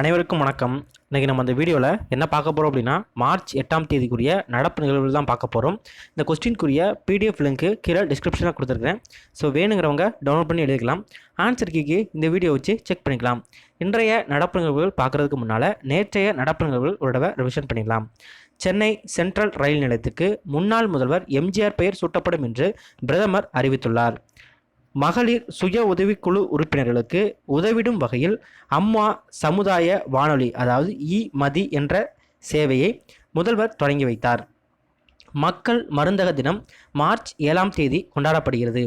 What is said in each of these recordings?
அனைவருக்கும் வணக்கம். இன்றைக்கி நம்ம அந்த வீடியோவில் என்ன பார்க்க போகிறோம் அப்படின்னா மார்ச் எட்டாம் தேதிக்குரிய நடப்பு நிகழ்வுகள் தான் பார்க்க போகிறோம் இந்த கொஸ்டின்குரிய பிடிஎஃப் லிங்க்கு கீழே டிஸ்கிரிப்ஷனில் கொடுத்துருக்கேன் ஸோ வேணுங்கிறவங்க டவுன்லோட் பண்ணி எழுதிக்கலாம். ஆன்சர் கீக்கு இந்த வீடியோ வச்சு செக் பண்ணிக்கலாம். இன்றைய நடப்பு நிகழ்வுகள் பார்க்குறதுக்கு முன்னால் நேற்றைய நடப்பு நிகழ்வுகள் ஒரு தடவை ரிவிஷன் பண்ணிடலாம். சென்னை சென்ட்ரல் ரயில் நிலையத்துக்கு முன்னாள் முதல்வர் எம்ஜிஆர் பெயர் சூட்டப்படும் என்று பிரதமர் அறிவித்துள்ளார். மகளிர் சுய உதவிக்குழு உறுப்பினர்களுக்கு உதவிடும் வகையில் அம்மா சமுதாய வானொலி அதாவது இ மதி என்ற சேவையை முதல்வர் தொடங்கி வைத்தார். மக்கள் மருந்தக தினம் மார்ச் ஏழாம் தேதி கொண்டாடப்படுகிறது.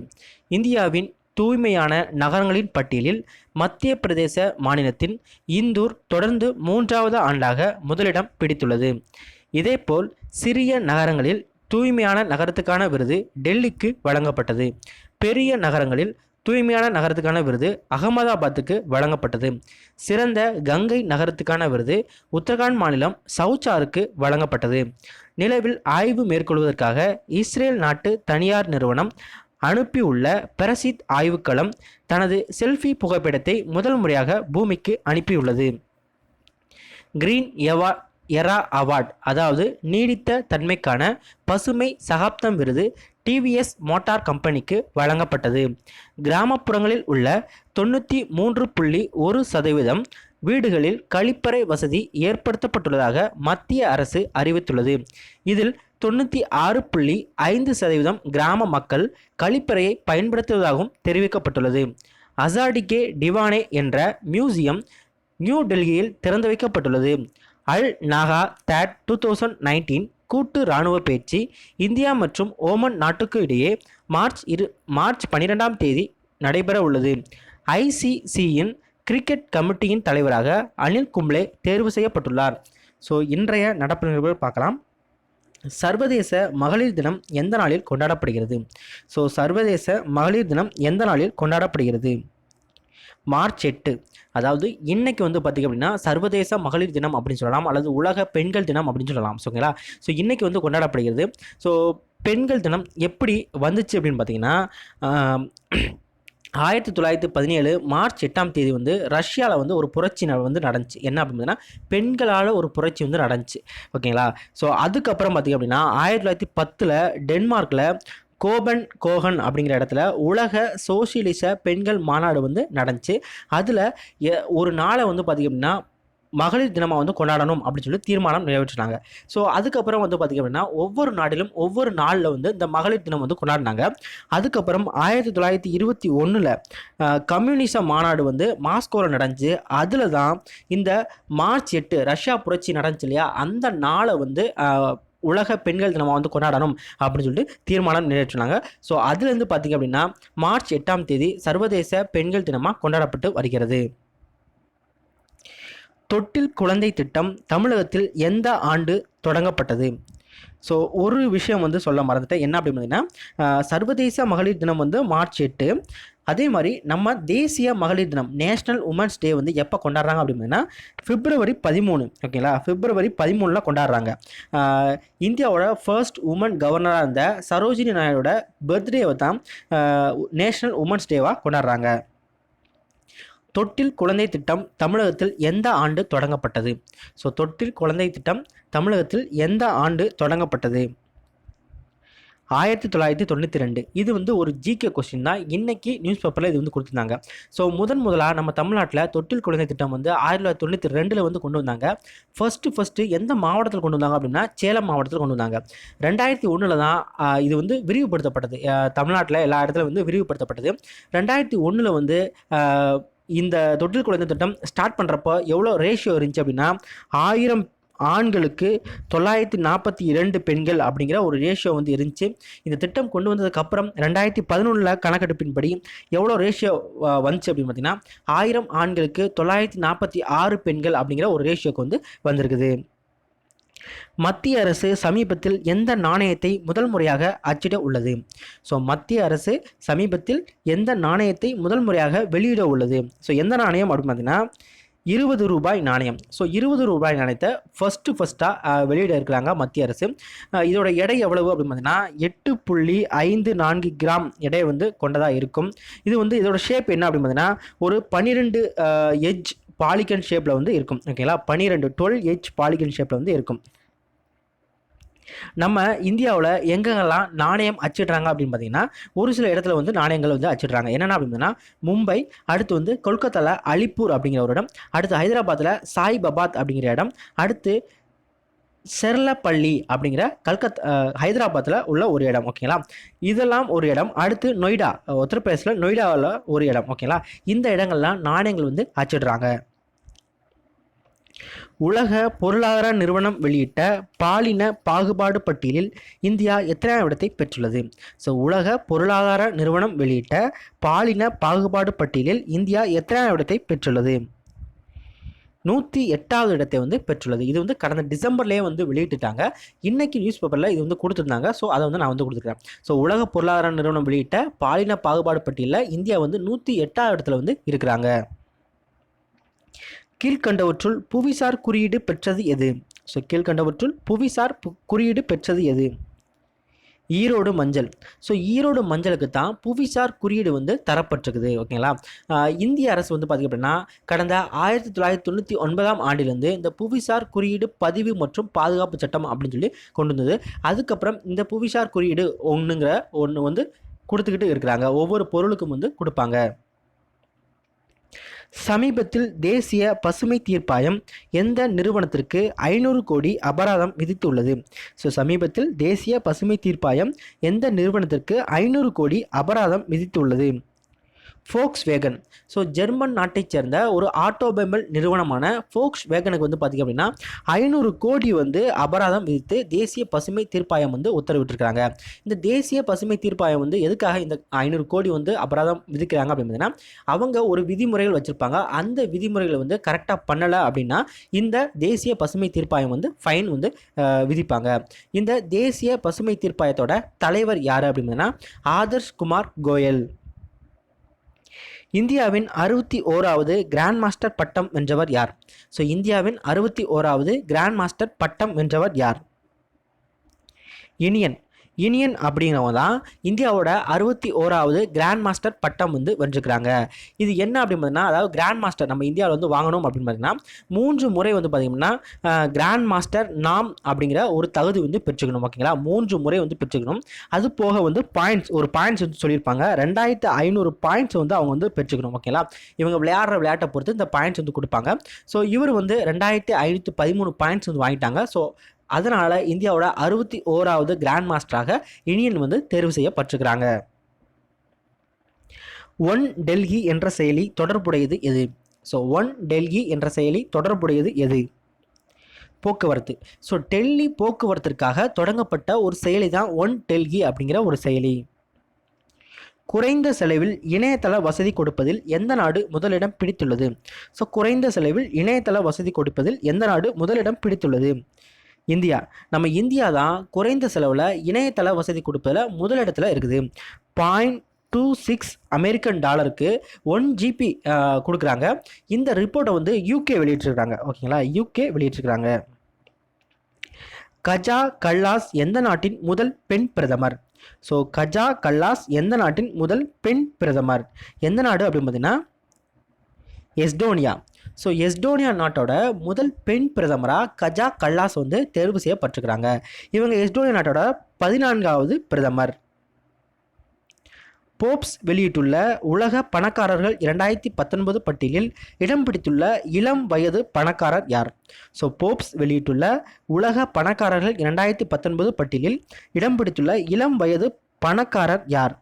இந்தியாவின் தூய்மையான நகரங்களின் பட்டியலில் மத்திய பிரதேச மாநிலத்தின் இந்தூர் தொடர்ந்து மூன்றாவது ஆண்டாக முதலிடம் பிடித்துள்ளது. இதேபோல் சிறிய நகரங்களில் தூய்மையான நகரத்துக்கான விருது டெல்லிக்கு வழங்கப்பட்டது. பெரிய நகரங்களில் தூய்மையான நகரத்துக்கான விருது அகமதாபாத்துக்கு வழங்கப்பட்டது. சிறந்த கங்கை நகரத்துக்கான விருது உத்தரகாண்ட் மாநிலம் சவுச்சாருக்கு வழங்கப்பட்டது. நிலவில் ஆய்வு மேற்கொள்வதற்காக இஸ்ரேல் நாட்டு தனியார் நிறுவனம் அனுப்பியுள்ள பிரசித் ஆய்வுக்களம் தனது செல்ஃபி புகைப்படத்தை முதல் முறையாக பூமிக்கு அனுப்பியுள்ளது. கிரீன் எவா எரா அவார்ட் அதாவது நீடித்த தன்மைக்கான பசுமை சகாப்தம் விருது டிவிஎஸ் மோட்டார் கம்பெனிக்கு வழங்கப்பட்டது. கிராமப்புறங்களில் உள்ள தொண்ணூற்றி மூன்று புள்ளி ஒரு சதவீதம் வீடுகளில் கழிப்பறை வசதி ஏற்படுத்தப்பட்டுள்ளதாக மத்திய அரசு அறிவித்துள்ளது. இதில் தொண்ணூற்றி ஆறு புள்ளி ஐந்து சதவீதம் கிராம மக்கள் கழிப்பறையை பயன்படுத்துவதாகவும் தெரிவிக்கப்பட்டுள்ளது. அசாடிகே டிவானே என்ற மியூசியம் நியூ டெல்லியில் திறந்து வைக்கப்பட்டுள்ளது. Al Nagah that two thousand nineteen கூட்டு இராணுவ பயிற்சி இந்தியா மற்றும் ஓமன் நாட்டுக்கு இடையே மார்ச் இரு மார்ச் பன்னிரெண்டாம் தேதி நடைபெற உள்ளது. ஐசிசியின் கிரிக்கெட் கமிட்டியின் தலைவராக அனில் கும்ளே தேர்வு செய்யப்பட்டுள்ளார். ஸோ இன்றைய நடப்பு நிகழ்வுகள் பார்க்கலாம். சர்வதேச மகளிர் தினம் எந்த நாளில் கொண்டாடப்படுகிறது? ஸோ சர்வதேச மகளிர் தினம் எந்த நாளில் கொண்டாடப்படுகிறது? மார்ச் எட்டு. அதாவது இன்னைக்கு வந்து பார்த்திங்க அப்படின்னா சர்வதேச மகளிர் தினம் அப்படின்னு சொல்லலாம் அல்லது உலக பெண்கள் தினம் அப்படின்னு சொல்லலாம் ஓகேங்களா ஸோ இன்னைக்கு வந்து கொண்டாடப்படுகிறது. ஸோ பெண்கள் தினம் எப்படி வந்துச்சு அப்படின்னு பார்த்தீங்கன்னா ஆயிரத்தி தொள்ளாயிரத்தி பதினேழு மார்ச் எட்டாம் தேதி வந்து ரஷ்யாவில் வந்து ஒரு புரட்சி வந்து நடந்துச்சு. என்ன அப்படின்னா பெண்களால் ஒரு புரட்சி வந்து நடந்துச்சு. ஓகேங்களா ஸோ அதுக்கப்புறம் பார்த்திங்க அப்படின்னா ஆயிரத்தி தொள்ளாயிரத்தி பத்தில் டென்மார்க்கில் கோபன் கோகன் அப்படிங்கிற இடத்துல உலக சோசியலிச பெண்கள் மாநாடு வந்து நடந்துச்சு. அதில் ஒரு நாளை வந்து பார்த்திங்க அப்படின்னா மகளிர் தினமாக வந்து கொண்டாடணும் அப்படின்னு சொல்லி தீர்மானம் நிறைவேற்றினாங்க. ஸோ அதுக்கப்புறம் வந்து பார்த்திங்க அப்படின்னா ஒவ்வொரு நாட்டிலும் ஒவ்வொரு நாளில் வந்து இந்த மகளிர் தினம் வந்து கொண்டாடினாங்க. அதுக்கப்புறம் ஆயிரத்தி தொள்ளாயிரத்தி இருபத்தி ஒன்றில் கம்யூனிச மாநாடு வந்து மாஸ்கோவில் நடந்துச்சு. அதில் தான் இந்த மார்ச் எட்டு ரஷ்யா புரட்சி நடந்துச்சு இல்லையா? அந்த நாளை வந்து உலக பெண்கள் தினமாக வந்து கொண்டாடணும் அப்படின்னு சொல்லிட்டு தீர்மானம் நிறைவேற்றினாங்க. ஸோ அதுலேருந்து பார்த்திங்க அப்படின்னா மார்ச் எட்டாம் தேதி சர்வதேச பெண்கள் தினமாக கொண்டாடப்பட்டு வருகிறது. தொட்டில் குழந்தை திட்டம் தமிழகத்தில் எந்த ஆண்டு தொடங்கப்பட்டது? ஸோ ஒரு விஷயம் வந்து சொல்ல மறந்துட்டேன். என்ன அப்படின்னு பார்த்தீங்கன்னா சர்வதேச மகளிர் தினம் வந்து மார்ச் எட்டு. அதே மாதிரி நம்ம தேசிய மகளிர் தினம் நேஷ்னல் உமன்ஸ் டே வந்து எப்போ கொண்டாடுறாங்க அப்படின்னா பிப்ரவரி பதிமூணு. ஓகேங்களா? பிப்ரவரி பதிமூணில் கொண்டாடுறாங்க. இந்தியாவோட ஃபர்ஸ்ட் உமன் கவர்னராக இருந்த சரோஜினி நாயுடோட பர்த்டேவை தான் நேஷ்னல் உமன்ஸ் டேவாக கொண்டாடுறாங்க. தொட்டில் குழந்தை திட்டம் தமிழகத்தில் எந்த ஆண்டு தொடங்கப்பட்டது? ஸோ தொட்டில் குழந்தை திட்டம் தமிழகத்தில் எந்த ஆண்டு தொடங்கப்பட்டது? ஆயிரத்தி தொள்ளாயிரத்தி தொண்ணூற்றி ரெண்டு. இது வந்து ஒரு ஜிகே கொஸ்டின் தான். இன்றைக்கி நியூஸ் பேப்பரில் இது வந்து கொடுத்துருந்தாங்க. ஸோ முதன் முதலாக நம்ம தமிழ்நாட்டில் தொட்டில் குழந்தை திட்டம் வந்து ஆயிரத்தி தொள்ளாயிரத்தி தொண்ணூற்றி ரெண்டில் வந்து கொண்டு வந்தாங்க. ஃபஸ்ட்டு ஃபஸ்ட்டு எந்த மாவட்டத்தில் கொண்டு வந்தாங்க அப்படின்னா சேலம் மாவட்டத்தில் கொண்டு வந்தாங்க. ரெண்டாயிரத்தி ஒன்றில் தான் இது வந்து விரிவுபடுத்தப்பட்டது. தமிழ்நாட்டில் எல்லா இடத்துல வந்து விரிவுபடுத்தப்பட்டது. ரெண்டாயிரத்தி ஒன்றில் வந்து இந்த தொட்டில் குழந்தை திட்டம் ஸ்டார்ட் பண்ணுறப்போ எவ்வளோ ரேஷியோ இருந்துச்சு அப்படின்னா ஆயிரம் ஆண்களுக்கு தொள்ளாயிரத்தி நாற்பத்தி இரண்டு பெண்கள் அப்படிங்கிற ஒரு ரேஷியோ வந்து இருந்துச்சு. இந்த திட்டம் கொண்டு வந்ததுக்கப்புறம் ரெண்டாயிரத்தி பதினொன்றில் கணக்கெடுப்பின்படி எவ்வளோ ரேஷியோ வந்துச்சு அப்படின்னு பார்த்தீங்கன்னா ஆயிரம் ஆண்களுக்கு தொள்ளாயிரத்தி நாற்பத்தி ஆறு பெண்கள் அப்படிங்கிற ஒரு ரேஷியோக்கு வந்து வந்திருக்குது. மத்திய அரசு சமீபத்தில் எந்த நாணயத்தை முதல் முறையாக அச்சிட உள்ளது? ஸோ மத்திய அரசு சமீபத்தில் எந்த நாணயத்தை முதல் முறையாக வெளியிட உள்ளது? ஸோ எந்த நாணயம் அப்படின்னு பார்த்தீங்கன்னா இருபது ரூபாய் நாணயம். ஸோ இருபது ரூபாய் நாணயத்தை ஃபஸ்ட்டு ஃபஸ்ட்டாக வெளியிட இருக்கிறாங்க மத்திய அரசு. இதோட எடை எவ்வளவு அப்படின்னு பார்த்தீங்கன்னா எட்டு புள்ளி ஐந்து நான்கு கிராம் எடை வந்து கொண்டதாக இருக்கும். இது வந்து இதோட ஷேப் என்ன அப்படின்னு பார்த்தீங்கன்னா ஒரு பன்னிரெண்டு எஜ் பாலிகன் ஷேப்பில் வந்து இருக்கும். ஓகேங்களா பன்னிரெண்டு டுவெல் ஹெச் பாலிகன் ஷேப்பில் வந்து இருக்கும். நம்ம இந்தியாவில் எங்கெங்கெல்லாம் நாணயம் அச்சிடுறாங்க அப்படின்னு பார்த்தீங்கன்னா ஒரு சில இடத்துல வந்து நாணயங்கள் வந்து அச்சிடுறாங்க. என்னென்ன அப்படின்னா மும்பை அடுத்து வந்து கொல்கத்தாவில் அலிப்பூர் அப்படிங்கிற ஒரு இடம் அடுத்து ஹைதராபாத்தில் சாய்பாபாத் அப்படிங்கிற இடம் அடுத்து செர்லப்பள்ளி அப்படிங்கிற கல்கத்தா ஹைதராபாத்தில் உள்ள ஒரு இடம். ஓகேங்களா இதெல்லாம் ஒரு இடம். அடுத்து நொய்டா உத்தரப்பிரதேசில் நொய்டாவில் ஒரு இடம். ஓகேங்களா இந்த இடங்கள்லாம் நாணயங்கள் வந்து அச்சிடுறாங்க. உலக பொருளாதார நிறுவனம் வெளியிட்ட பாலின பாகுபாடு பட்டியலில் இந்தியா எத்தனையாம் இடத்தை பெற்றுள்ளது? ஸோ உலக பொருளாதார நிறுவனம் வெளியிட்ட பாலின பாகுபாடு பட்டியலில் இந்தியா எத்தனையாம் இடத்தை பெற்றுள்ளது? நூற்றி எட்டாவது இடத்தை வந்து பெற்றுள்ளது. இது வந்து கடந்த டிசம்பர்லேயே வந்து வெளியிட்டுட்டாங்க. இன்னைக்கு நியூஸ் பேப்பரில் இது வந்து கொடுத்துருந்தாங்க. ஸோ அதை வந்து நான் வந்து கொடுத்துருக்கேன் ஸோ உலக பொருளாதார நிறுவனம் வெளியிட்ட பாலின பாகுபாடு பட்டியலில் இந்தியா வந்து நூற்றி எட்டாவது இடத்துல வந்து இருக்கிறாங்க. கீழ்கண்டவற்றுள் புவிசார் குறியீடு பெற்றது எது? ஸோ கீழ்கண்டவற்றுள் புவிசார் குறியீடு பெற்றது எது? ஈரோடு மஞ்சள். ஸோ ஈரோடு மஞ்சளுக்கு தான் புவிசார் குறியீடு வந்து தரப்பட்டிருக்குது ஓகேங்களா? இந்திய அரசு வந்து பார்த்திங்க அப்படின்னா கடந்த ஆயிரத்தி தொள்ளாயிரத்தி தொண்ணூற்றி ஒன்பதாம் ஆண்டிலிருந்து இந்த புவிசார் குறியீடு பதிவு மற்றும் பாதுகாப்பு சட்டம் அப்படின்னு சொல்லி கொண்டு வந்தது. அதுக்கப்புறம் இந்த புவிசார் குறியீடு ஒன்றுங்கிற ஒன்று வந்து கொடுத்துக்கிட்டு இருக்கிறாங்க. ஒவ்வொரு பொருளுக்கும் வந்து கொடுப்பாங்க. சமீபத்தில் தேசிய பசுமை தீர்ப்பாயம் எந்த நிறுவனத்திற்கு ஐநூறு கோடி அபராதம் விதித்துள்ளது? ஸோ சமீபத்தில் தேசிய பசுமை தீர்ப்பாயம் எந்த நிறுவனத்திற்கு ஐநூறு கோடி அபராதம் விதித்துள்ளது? ஃபோக்ஸ் வேகன் ஸோ ஜெர்மன் நாட்டைச் சேர்ந்த ஒரு ஆட்டோபெம்பல் நிறுவனமான ஃபோக்ஸ் வேகனுக்கு வந்து பார்த்திங்க அப்படின்னா ஐநூறு கோடி வந்து அபராதம் விதித்து தேசிய பசுமை தீர்ப்பாயம் வந்து உத்தரவிட்டிருக்காங்க இந்த தேசிய பசுமை தீர்ப்பாயம் வந்து எதுக்காக இந்த ஐநூறு கோடி வந்து அபராதம் விதிக்கிறாங்க அப்படின்னு அவங்க ஒரு விதிமுறைகள் வச்சுருப்பாங்க. அந்த விதிமுறைகளை வந்து கரெக்டாக பண்ணலை அப்படின்னா இந்த தேசிய பசுமை தீர்ப்பாயம் வந்து ஃபைன் வந்து விதிப்பாங்க. இந்த தேசிய பசுமை தீர்ப்பாயத்தோட தலைவர் யார் அப்படின்னா ஆதர்ஷ் குமார் கோயல். இந்தியாவின் அறுபத்தி ஓராவது கிராண்ட் மாஸ்டர் பட்டம் வென்றவர் யார்? ஸோ இந்தியாவின் அறுபத்தி ஓராவது கிராண்ட் மாஸ்டர் பட்டம் வென்றவர் யார்? இனியன். யூனியன் அப்படிங்கிறவங்க தான் இந்தியாவோட அறுபத்தி ஓராவது கிராண்ட் மாஸ்டர் பட்டம் வந்து வென்றுக்கிறாங்க இது என்ன அப்படின்னு அதாவது கிராண்ட் மாஸ்டர் நம்ம இந்தியாவில் வந்து வாங்கணும் அப்படின்னு பார்த்தீங்கன்னா மூன்று முறை வந்து பார்த்தீங்கன்னா கிராண்ட் மாஸ்டர் நாம் அப்படிங்கிற ஒரு தகுதி வந்து பெற்றுக்கணும் ஓகேங்களா? மூன்று முறை வந்து பெற்றுக்கணும். அது போக வந்து பாயிண்ட்ஸ் ஒரு பாயிண்ட்ஸ் வந்து சொல்லியிருப்பாங்க. ரெண்டாயிரத்து ஐநூறு பாயிண்ட்ஸ் வந்து அவங்க வந்து பெற்றுக்கணும் ஓகேங்களா? இவங்க விளையாடுற விளையாட்டை பொறுத்து இந்த பாயிண்ட்ஸ் வந்து கொடுப்பாங்க. ஸோ இவர் வந்து ரெண்டாயிரத்தி ஐநூற்றி பதிமூணு பாயிண்ட்ஸ் வந்து வாங்கிட்டாங்க. ஸோ அதனால் இந்தியாவோட அறுபத்தி ஓராவது கிராண்ட் மாஸ்டராக இனியன் வந்து தேர்வு செய்யப்பட்டிருக்கிறாங்க. ஒன் டெல்லி என்ற செயலி தொடர்புடையது எது? ஸோ ஒன் டெல்லி என்ற செயலி தொடர்புடையது எது? போக்குவரத்து. ஸோ டெல்லி போக்குவரத்திற்காக தொடங்கப்பட்ட ஒரு செயலி தான் ஒன் டெல்லி அப்படிங்கிற ஒரு செயலி. குறைந்த செலவில் இணையதள வசதி கொடுப்பதில் எந்த நாடு முதலிடம் பிடித்துள்ளது? ஸோ குறைந்த செலவில் இணையதள வசதி கொடுப்பதில் எந்த நாடு முதலிடம் பிடித்துள்ளது? இந்தியா. நம்ம இந்தியா தான் குறைந்த செலவில் இணையதள வசதி கொடுப்பதில் முதலிடத்தில் இருக்குது. பாயிண்ட் டூ சிக்ஸ் அமெரிக்கன் டாலருக்கு ஒன் ஜிபி கொடுக்குறாங்க. இந்த ரிப்போர்ட்டை வந்து யூகே வெளியிட்டிருக்கிறாங்க. ஓகேங்களா? யூகே வெளியிட்டிருக்கிறாங்க. கஜா கல்லாஸ் எந்த நாட்டின் முதல் பெண் பிரதமர்? ஸோ கஜா கல்லாஸ் எந்த நாட்டின் முதல் பெண் பிரதமர்? எந்த நாடு அப்படின்னு பார்த்தீங்கன்னா எஸ்டோனியா. ஸோ எஸ்டோனியா நாட்டோட முதல் பெண் பிரதமராக கஜா கல்லாஸ் வந்து தேர்வு செய்யப்பட்டிருக்கிறாங்க. இவங்க எஸ்டோனியா நாட்டோட பதினான்காவது பிரதமர். போப்ஸ் வெளியிட்டுள்ள உலக பணக்காரர்கள் இரண்டாயிரத்தி பத்தொன்பது பட்டியலில் இடம் பிடித்துள்ள இளம் வயது பணக்காரர் யார்? ஸோ போப்ஸ் வெளியிட்டுள்ள உலக பணக்காரர்கள் இரண்டாயிரத்தி பத்தொன்பது பட்டியலில் இடம் பிடித்துள்ள இளம் வயது பணக்காரர் யார்?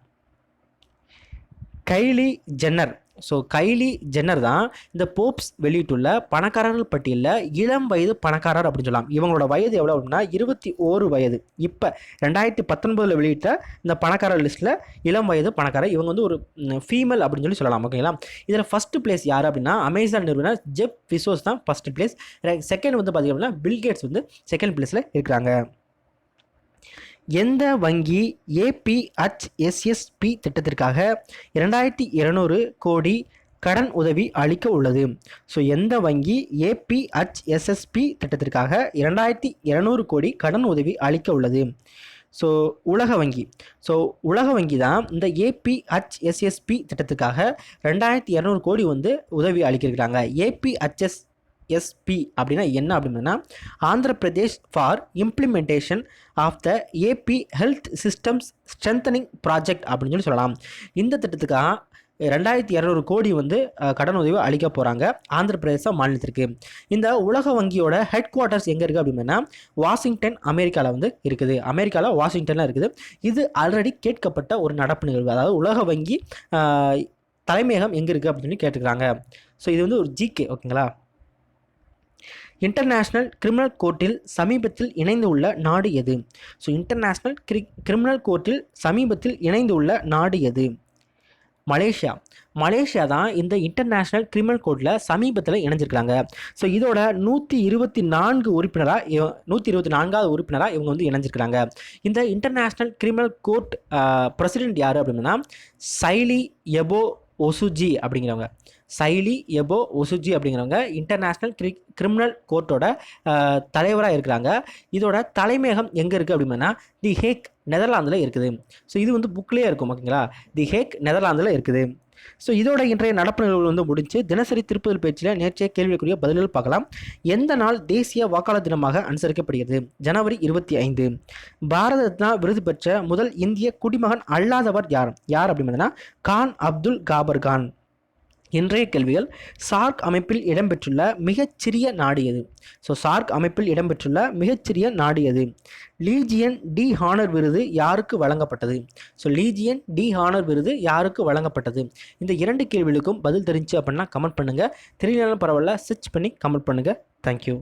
Kylie Jenner so Kylie Jenner தான் இந்த போப்ஸ் வெளியிட்டுள்ள பணக்காரர்கள் பட்டியலில் இளம் வயது பணக்காரர் அப்படின்னு சொல்லலாம். இவங்களோட வயது எவ்வளோ அப்படின்னா இருபத்தி ஓரு வயது. இப்போ ரெண்டாயிரத்தி பத்தொன்பதில் வெளியிட்ட இந்த பணக்காரர் லிஸ்ட்டில் இளம் வயது பணக்காரர் இவங்க வந்து ஒரு ஃபீமேல் அப்படின்னு சொல்லி சொல்லலாம். ஓகேங்களா இதில் ஃபஸ்ட்டு பிளேஸ் யார் அப்படின்னா அமேசான் நிறுவனர் ஜெப் விசோஸ் தான் ஃபஸ்ட்டு பிளேஸ் செகண்ட் வந்து பார்த்திங்க அப்படின்னா பில்கேட்ஸ் வந்து செகண்ட் பிளேஸில் இருக்கிறாங்க. எந்த வங்கி ஏபிஹெச்எஸ்எஸ்பி திட்டத்திற்காக இரண்டாயிரத்தி இருநூறு கோடி கடன் உதவி அளிக்க உள்ளது? ஸோ எந்த வங்கி ஏபிஹெச்எஸ்எஸ்பி திட்டத்திற்காக இரண்டாயிரத்தி இருநூறு கோடி கடன் உதவி அளிக்க உள்ளது? ஸோ உலக வங்கி. ஸோ உலக வங்கி தான் இந்த ஏபிஹெச்எஸ்எஸ்பி திட்டத்துக்காக ரெண்டாயிரத்தி இரநூறு கோடி வந்து உதவி அளிக்கிறாங்க ஏபிஹெச்எஸ் எஸ்பி அப்படின்னா என்ன அப்படின்னா Andhra Pradesh for implementation of the AP health systems strengthening project அப்படின்னு சொல்லி சொல்லலாம். இந்த திட்டத்துக்காக ரெண்டாயிரத்தி இரநூறு கோடி வந்து கடன் உதவி அளிக்க போகிறாங்க ஆந்திர பிரதேச மாநிலத்திற்கு. இந்த உலக வங்கியோட ஹெட் குவார்ட்டர்ஸ் எங்கே இருக்குது அப்படின்னா வாஷிங்டன் அமெரிக்காவில் வந்து இருக்குது. அமெரிக்காவில் வாஷிங்டனில் இருக்குது. இது ஆல்ரெடி கேட்கப்பட்ட ஒரு நடப்பு நிகழ்வு. அதாவது உலக வங்கி தலைமையகம் எங்கே இருக்குது அப்படின்னு சொல்லி கேட்டுக்கிறாங்க. ஸோ இது வந்து ஒரு ஜிகே ஓகேங்களா இன்டர்நேஷ்னல் கிரிமினல் கோர்ட்டில் சமீபத்தில் இணைந்து உள்ள நாடு எது? ஸோ இன்டர்நேஷ்னல் கிரி கிரிமினல் கோர்ட்டில் சமீபத்தில் இணைந்துள்ள நாடு எது? மலேசியா. மலேசியா தான் இந்த இன்டர்நேஷ்னல் கிரிமினல் கோர்ட்டில் சமீபத்தில் இணைஞ்சிருக்காங்க ஸோ இதோட நூற்றி இருபத்தி நான்கு உறுப்பினராக நூற்றி இருபத்தி நான்காவது உறுப்பினராக இவங்க வந்து இணைஞ்சிருக்கிறாங்க. இந்த இன்டர்நேஷ்னல் கிரிமினல் கோர்ட் பிரசிடென்ட் யார் அப்படின்னா சைலி எபோ ஒசுஜி அப்படிங்கிறவங்க. சைலி எபோ ஒசுஜி அப்படிங்கிறவங்க இன்டர்நேஷ்னல் கிரி கிரிமினல் கோர்ட்டோட தலைவராக இருக்கிறாங்க. இதோட தலைமையகம் எங்கே இருக்குது அப்படின்னா தி ஹேக் நெதர்லாந்தில் இருக்குது. ஸோ இது வந்து புக்லேயே இருக்கும் ஓகேங்களா? தி ஹேக் நெதர்லாந்தில் இருக்குது. ஸோ இதோட இன்றைய நடப்பு நிகழ்வுகள் வந்து முடிஞ்சு தினசரி திருப்புதல் பேச்சில் நேற்றைய கேள்விக்குரிய பதில்கள் பார்க்கலாம். எந்த நாள் தேசிய வாக்காளர் தினமாக அனுசரிக்கப்படுகிறது? ஜனவரி இருபத்தி ஐந்து. பாரத ரத்னா விருது பெற்ற முதல் இந்திய குடிமகன் அல்லாதவர் யார்? யார் அப்படின்னா கான் அப்துல் காபர் கான். இன்றைய கேள்விகள் சார்க் அமைப்பில் இடம்பெற்றுள்ள மிகச்சிறிய நாடு எது? ஸோ சார்க் அமைப்பில் இடம்பெற்றுள்ள மிகச்சிறிய நாடு எது? லீஜியன் டி ஹானர் விருது யாருக்கு வழங்கப்பட்டது? ஸோ லீஜியன் டி ஹானர் விருது யாருக்கு வழங்கப்பட்டது? இந்த இரண்டு கேள்விகளுக்கும் பதில் தெரிஞ்சு அப்படின்னா கமெண்ட் பண்ணுங்கள் தெரியலனாலும் பரவாயில்ல சர்ச் பண்ணி கமெண்ட் பண்ணுங்கள் தேங்க்யூ